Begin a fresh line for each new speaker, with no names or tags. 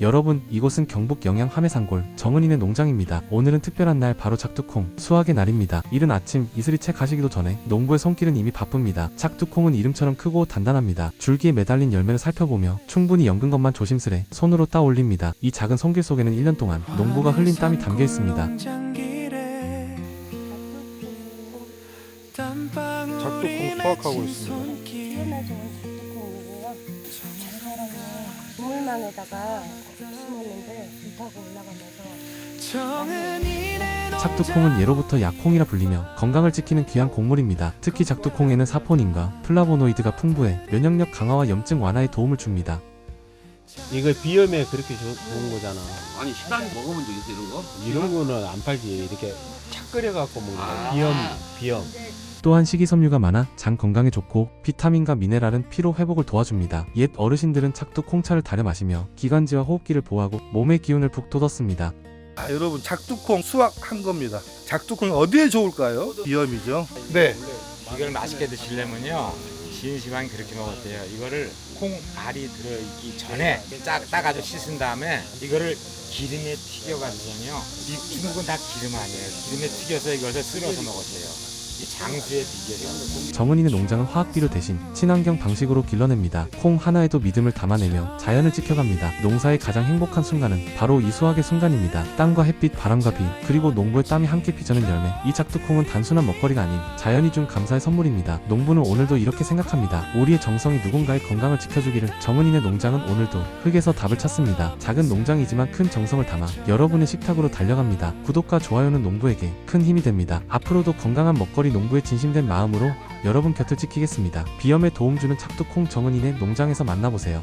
여러분 이곳은 경북 영양 함해산골 정은이네 농장입니다. 오늘은 특별한 날 바로 작두콩 수확의 날입니다. 이른 아침 이슬이 채 가시기도 전에 농부의 손길은 이미 바쁩니다. 작두콩은 이름처럼 크고 단단합니다. 줄기에 매달린 열매를 살펴보며 충분히 연근 것만 조심스레 손으로 따 올립니다. 이 작은 손길 속에는 1년 동안 농부가 흘린 땀이 담겨 있습니다.
작두콩 수확하고 있습니다.
우물망에다가 심었는데 물 타고 올라가면서
작두콩은 예로부터 약콩이라 불리며 건강을 지키는 귀한 곡물입니다. 특히 작두콩에는 사포닌과 플라보노이드가 풍부해 면역력 강화와 염증 완화에 도움을 줍니다.
이거 비염에 그렇게 좋- 좋은 거잖아.
아니 식당 먹어본 적 있어 이런 거?
이런 거는 안 팔지. 이렇게 착 끓여갖고 먹는 거.
아.
비염, 비염.
또한 식이섬유가 많아 장 건강에 좋고 비타민과 미네랄은 피로 회복을 도와줍니다. 옛 어르신들은 작두콩차를 달여 마시며 기관지와 호흡기를 보호하고 몸의 기운을 북돋았습니다.
아, 여러분 작두콩 수확한 겁니다. 작두콩이 어디에 좋을까요? 비염이죠. 네.
이걸 맛있게 드시려면요 시간 그렇게 먹어도 돼요 이거를 콩 알이 들어있기 전에 짜, 따가지고 씻은 다음에 이거를 기름에 튀겨가지고요 이 중국은 다 기름 아니에요 기름에 튀겨서 이것을 쓸어서 먹었어요 이
정은이네 농장은 화학비료 대신 친환경 방식으로 길러냅니다. 콩 하나에도 믿음을 담아내며 자연을 지켜갑니다. 농사의 가장 행복한 순간은 바로 이 수확의 순간입니다. 땅과 햇빛, 바람과 비, 그리고 농부의 땀이 함께 빚어낸 열매. 이 작두콩은 단순한 먹거리가 아닌 자연이 준 감사의 선물입니다. 농부는 오늘도 이렇게 생각합니다. 우리의 정성이 누군가의 건강을 지켜주기를 정은이네 농장은 오늘도 흙에서 답을 찾습니다. 작은 농장이지만 큰 정성을 담아 여러분의 식탁으로 달려갑니다. 구독과 좋아요는 농부에게 큰 힘이 됩니다. 앞으로도 건강한 먹거리 농부의 진심된 마음으로 여러분 곁을 지키겠습니다. 비염에 도움 주는 작두콩 정은이네 농장에서 만나보세요.